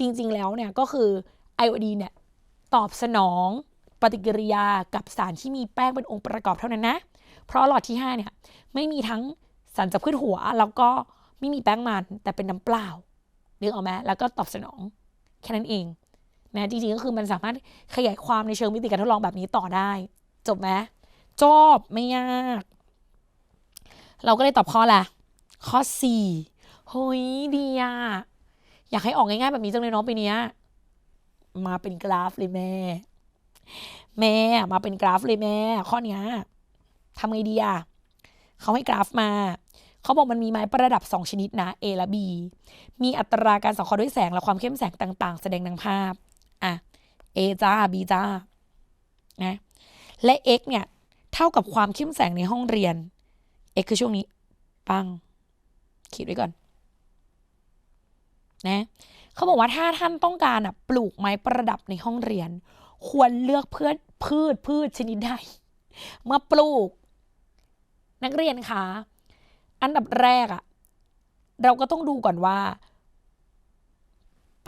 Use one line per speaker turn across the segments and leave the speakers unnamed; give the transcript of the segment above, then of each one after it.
จริง ๆ แล้วเนี่ยก็คือไอโอดีนเนี่ยตอบสนองปฏิกิริยากับสารที่มีแป้งเป็นองค์ประกอบเท่านั้นนะ เพราะหลอดที่ 5 เนี่ยไม่มีทั้งสารจับพืชหัว แล้วก็ไม่มีแป้งมันแต่เป็นน้ำเปล่านึกออกไหมแล้วก็ตอบสนองแค่นั้นเองนะจริงๆก็คือมันสามารถขยายความในเชิงวิธีการทดลองแบบนี้ต่อได้ จบไหมจบไม่ยาก เราก็เลยตอบข้อละข้อสี่เฮ้ยดีอะ อยากให้ออกง่ายๆแบบนี้จังเลยเนาะปีเนี้ยมาเป็นกราฟเลยแม่ แม่มาเป็นกราฟเลยแม่ ข้อเนี้ยทำไงดีอะเขาให้กราฟมา เขาบอกมันมีไม้ประดับ 2 ชนิดนะ A และ B มีอัตราการสังเคราะห์ด้วยแสงและความเข้มแสงต่าง ๆ แสดงดังภาพ อะ A จ้า B จ้า นะ และ x เนี่ย เท่ากับความเข้มแสงในห้องเรียน x คือช่วงนี้ ปัง คิดไว้ก่อน นะเขาบอกว่าถ้าท่านต้องการอะปลูกไม้ประดับในห้องเรียน ควรเลือกเพื่อพืชพืชชนิดใดมาปลูก นักเรียนคะอันดับแรกอะเราก็ต้องดูก่อนว่า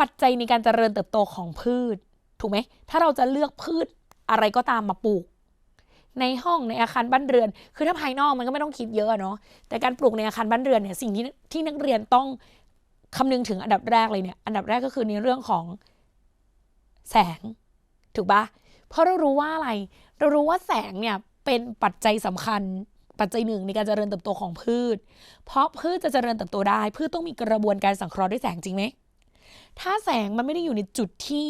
ปัจจัยในการเจริญเติบโตของพืช ถูกไหมถ้าเราจะเลือกพืชอะไรก็ตามมาปลูก ในห้องในอาคารบ้านเรือน คือถ้าภายนอกมันก็ไม่ต้องคิดเยอะเนาะแต่การปลูกในอาคารบ้านเรือนเนี่ยสิ่งที่ที่นักเรียนต้อง คำนึงถึงอันดับแรกเลยเนี่ย อันดับแรกก็คือในเรื่องของแสง ถูกปะเพราะเรารู้ว่าอะไร เรารู้ว่าแสงเนี่ยเป็นปัจจัยสำคัญปัจจัยหนึ่งในการเจริญเติบโตของพืช เพราะพืชจะเจริญเติบโตได้ พืชต้องมีกระบวนการสังเคราะห์ด้วยแสงจริงไหม ถ้าแสงมันไม่ได้อยู่ในจุดที่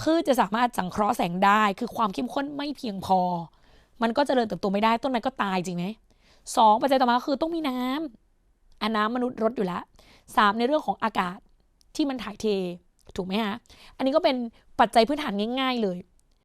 พืชจะสามารถสังเคราะห์แสงได้ คือความเข้มข้นไม่เพียงพอ มันก็เจริญเติบโตไม่ได้ ต้นไม้ก็ตายจริงไหมสองปัจจัยต่อมาคือต้องมีน้ำอันน้ำมนุษย์รดอยู่แล้ว สามในเรื่องของอากาศที่มันถ่ายเท ถูกไหมฮะ อันนี้ก็เป็นปัจจัยพื้นฐานง่าย ๆ เลย